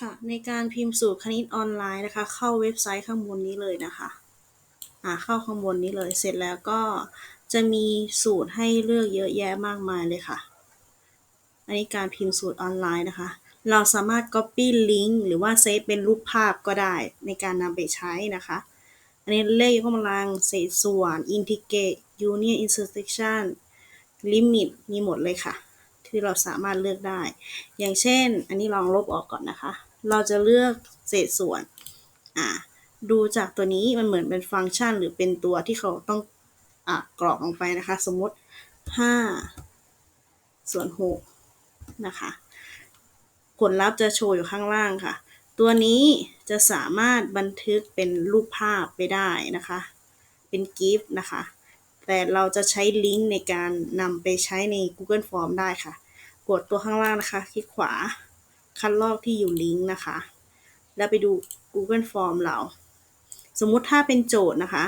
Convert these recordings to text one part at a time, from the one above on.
ค่ะในการพิมพ์สูตรคณิตออนไลน์นะคะ เข้าเว็บไซต์ข้างบนนี้เลยนะคะอ่าเข้าข้างบนนี้เลย เสร็จแล้วก็จะมีสูตรให้เลือกเยอะแยะมากมายเลยค่ะ อันนี้การพิมพ์สูตรออนไลน์นะคะ เราสามารถ copy link หรือว่าเซฟเป็นรูปภาพก็ได้ในการนำไปใช้นะคะ อันนี้เลขยกกำลังเศษส่วน integrate union intersection limit มีหมดเลยค่ะ ที่เราสามารถเลือกได้ อย่างเช่น อันนี้ลองลบออกก่อนนะคะ เราจะเลือกเศษส่วนอ่าดูจากตัวนี้มันเหมือนเป็นฟังก์ชันหรือเป็นตัวที่เขาต้องอกรอกลงไปนะคะ สมมติ 5 ส่วน 6 นะคะ ผลลัพธ์จะโชว์อยู่ข้างล่างค่ะ ตัวนี้จะสามารถบันทึกเป็นรูปภาพไปได้นะคะ เป็นกิฟต์นะคะ แต่เราจะใช้ลิงก์ในการนำไปใช้ใน Google Form ได้ค่ะ กดตัวข้างล่างนะคะ คลิกขวา คัดลอกที่อยู่ลิงก์นะคะ แล้วไปดู Google Form เรา สมมุติถ้าเป็นโจทย์นะคะ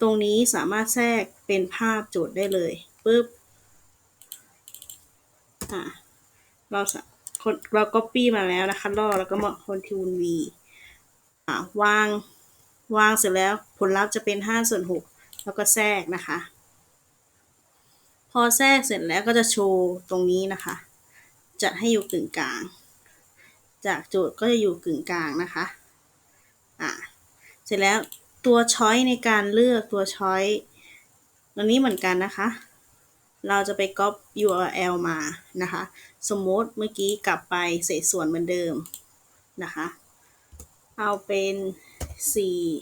ตรงนี้สามารถแทรกเป็นภาพโจทย์ได้เลยปึ๊บอ่าเราสะเรา copy มาแล้วนะคะลอกแล้วก็มา Ctrl V อ่าวาง วางเสร็จแล้วผลลัพธ์จะเป็น5ส่วน6แล้วก็แทรกนะคะ พอแทรกเสร็จแล้วก็จะโชว์ตรงนี้นะคะ จัดให้อยู่กึ่งกลาง จากโจทย์ก็จะอยู่กึ่งกลางนะคะอ่าเสร็จแล้วตัวช้อยในการเลือกตัวช้อยตรงนี้เหมือนกันนะคะ เราจะไปก๊อป URL มานะคะ สมมติเมื่อกี้กลับไปเศษส่วนเหมือนเดิมนะคะ เอาเป็น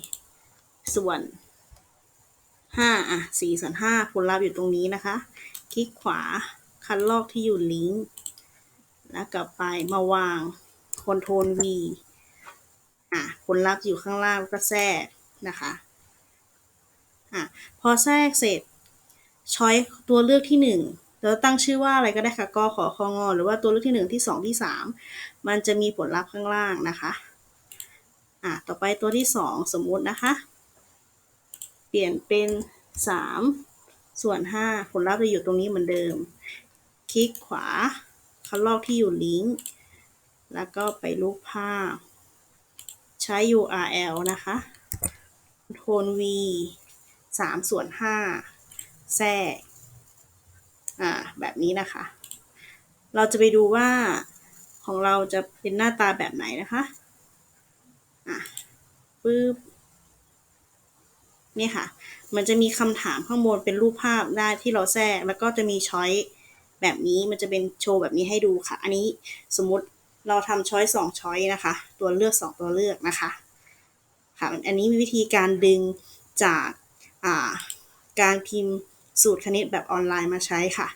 4 ส่วน 5อะ4ส่วน5ผลลัพธ์อยู่ตรงนี้นะคะ คลิกขวาคัดลอกที่อยู่ลิงก์แล้วกลับไปมาวาง Ctrl V อะผลลัพธ์อยู่ข้างล่างก็แทรกนะคะอะพอแทรกเสร็จช้อยตัวเลือกที่ 1 เราตั้งชื่อว่าอะไรก็ได้ค่ะกขอคองอหรือว่าตัวเลือกที่ 1 ที่ 2 ที่ 3 มันจะมีผลลัพธ์ข้างล่างนะคะอะต่อไปตัวที่ 2 สมมุตินะคะ เปลี่ยนเป็น 3 ส่วน 5 ผลลัพธ์จะอยู่ตรงนี้เหมือนเดิม คลิกขวาคัดลอกที่อยู่ลิงก์ แล้วก็ไปรูปภาพ ใช้ URL นะคะโทน V 3 ส่วน 5 แทรกอ่าแบบนี้นะคะ เราจะไปดูว่าของเราจะเป็นหน้าตาแบบไหนนะคะ อะปึ๊บ นี่ค่ะ มันจะมีคำถามข้างบนเป็นรูปภาพได้ที่เราแทรก แล้วก็จะมีช้อยแบบนี้มันจะเป็นโชว์แบบนี้ให้ดูค่ะ อันนี้สมมติเราทำช้อยสองช้อยนะคะ ตัวเลือกสองตัวเลือกนะคะ ค่ะ อันนี้มีวิธีการดึงจากการพิมพ์สูตรคณิตแบบออนไลน์มาใช้ค่ะ